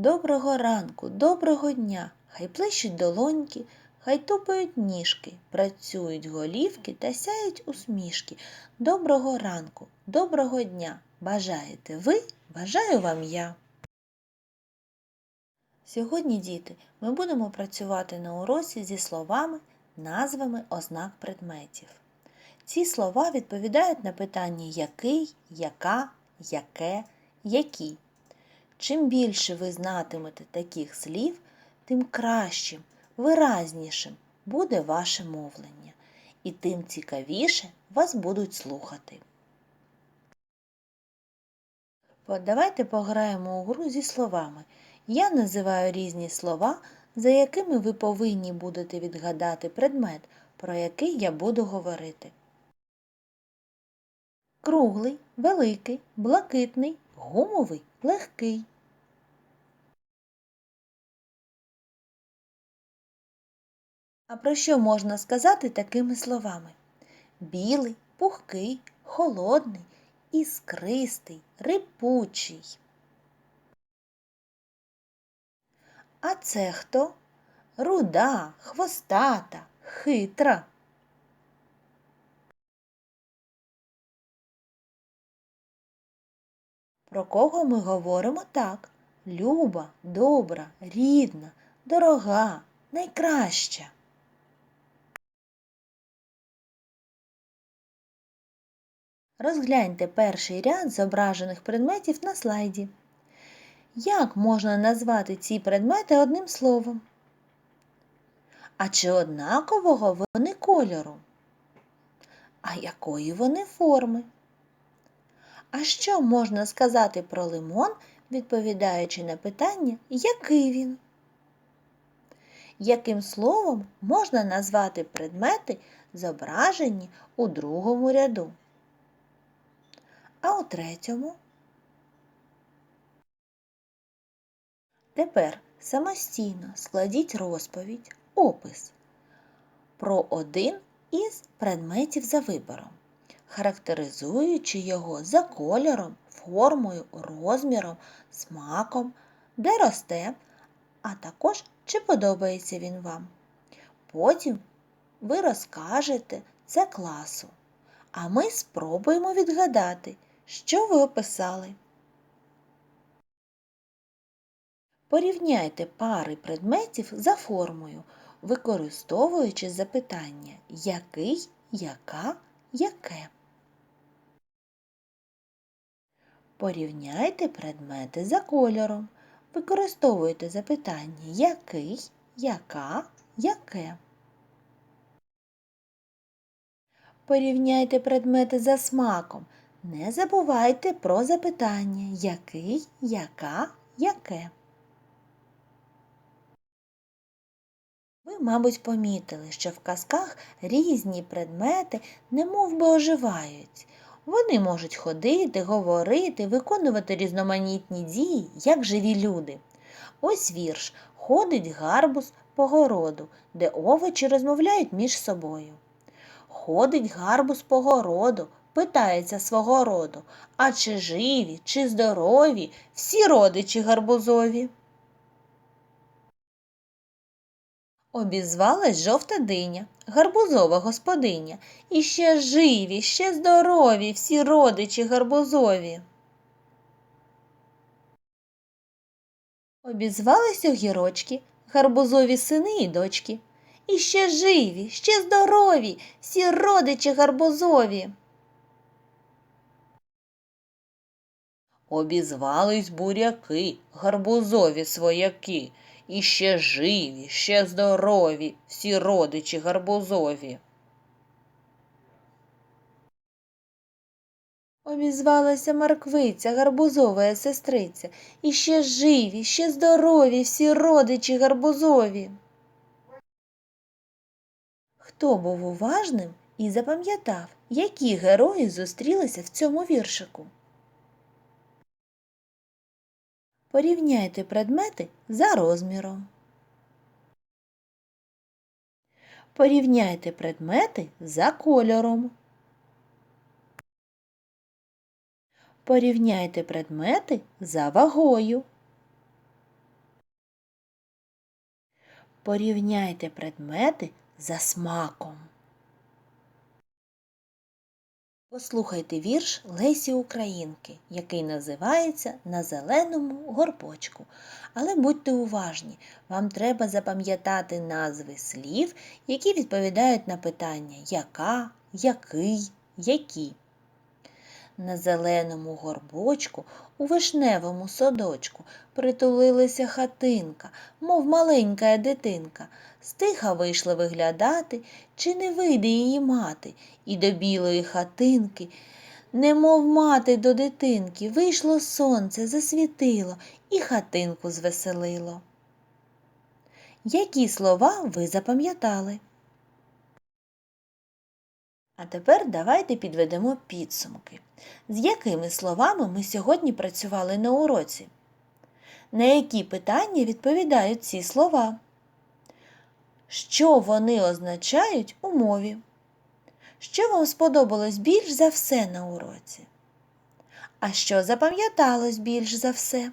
Доброго ранку, доброго дня, хай плещуть долоньки, хай тупають ніжки, працюють голівки та сяють усмішки. Доброго ранку, доброго дня. Бажаєте ви, бажаю вам я. Сьогодні, діти, ми будемо працювати на уроці зі словами, назвами ознак предметів. Ці слова відповідають на питання який, яка, яке, які. Чим більше ви знатимете таких слів, тим кращим, виразнішим буде ваше мовлення, і тим цікавіше вас будуть слухати. Давайте пограємо у гру зі словами. Я називаю різні слова, за якими ви повинні будете відгадати предмет, про який я буду говорити. Круглий, великий, блакитний, гумовий, легкий. А про що можна сказати такими словами? Білий, пухкий, холодний, іскристий, рипучий. А це хто? Руда, хвостата, хитра. Про кого ми говоримо так? Люба, добра, рідна, дорога, найкраща. Розгляньте перший ряд зображених предметів на слайді. Як можна назвати ці предмети одним словом? А чи однакового вони кольору? А якої вони форми? А що можна сказати про лимон, відповідаючи на питання, який він? Яким словом можна назвати предмети, зображені у другому ряду? А у третьому? Тепер самостійно складіть розповідь, опис про один із предметів за вибором, характеризуючи його за кольором, формою, розміром, смаком, де росте, а також чи подобається він вам. Потім ви розкажете це класу, а ми спробуємо відгадати, що ви описали. Порівняйте пари предметів за формою, використовуючи запитання який, яка, яке. Порівняйте предмети за кольором. Використовуйте запитання який, яка, яке. Порівняйте предмети за смаком. Не забувайте про запитання який, яка, яке. Ви, мабуть, помітили, що в казках різні предмети немов би оживають. Вони можуть ходити, говорити, виконувати різноманітні дії, як живі люди. Ось вірш ходить гарбуз по городу, де овочі розмовляють між собою. Ходить гарбуз по городу, питається свого роду, а чи живі, чи здорові всі родичі гарбузові. Обізвалась жовта диня, гарбузова господиня, і ще живі, ще здорові всі родичі гарбузові. Обізвались огірочки, гарбузові сини і дочки. І ще живі, ще здорові всі родичі гарбузові. Обізвались буряки, гарбузові свояки, і ще живі, ще здорові всі родичі гарбузові. Обізвалася Марквиця, гарбузова сестриця, і ще живі, ще здорові всі родичі гарбузові. Хто був уважним і запам'ятав, які герої зустрілися в цьому віршику? Порівняйте предмети за розміром. Порівняйте предмети за кольором. Порівняйте предмети за вагою. Порівняйте предмети за смаком. Послухайте вірш Лесі Українки, який називається На зеленому горбочку. Але будьте уважні, вам треба запам'ятати назви слів, які відповідають на питання яка, який, які. На зеленому горбочку у вишневому садочку притулилася хатинка, мов маленька дитинка. Стиха вийшла виглядати, чи не вийде її мати, і до білої хатинки, немов мати до дитинки, вийшло сонце, засвітило і хатинку звеселило. Які слова ви запам'ятали? А тепер давайте підведемо підсумки. З якими словами ми сьогодні працювали на уроці? На які питання відповідають ці слова? Що вони означають у мові? Що вам сподобалось більш за все на уроці? А що запам'яталось більш за все?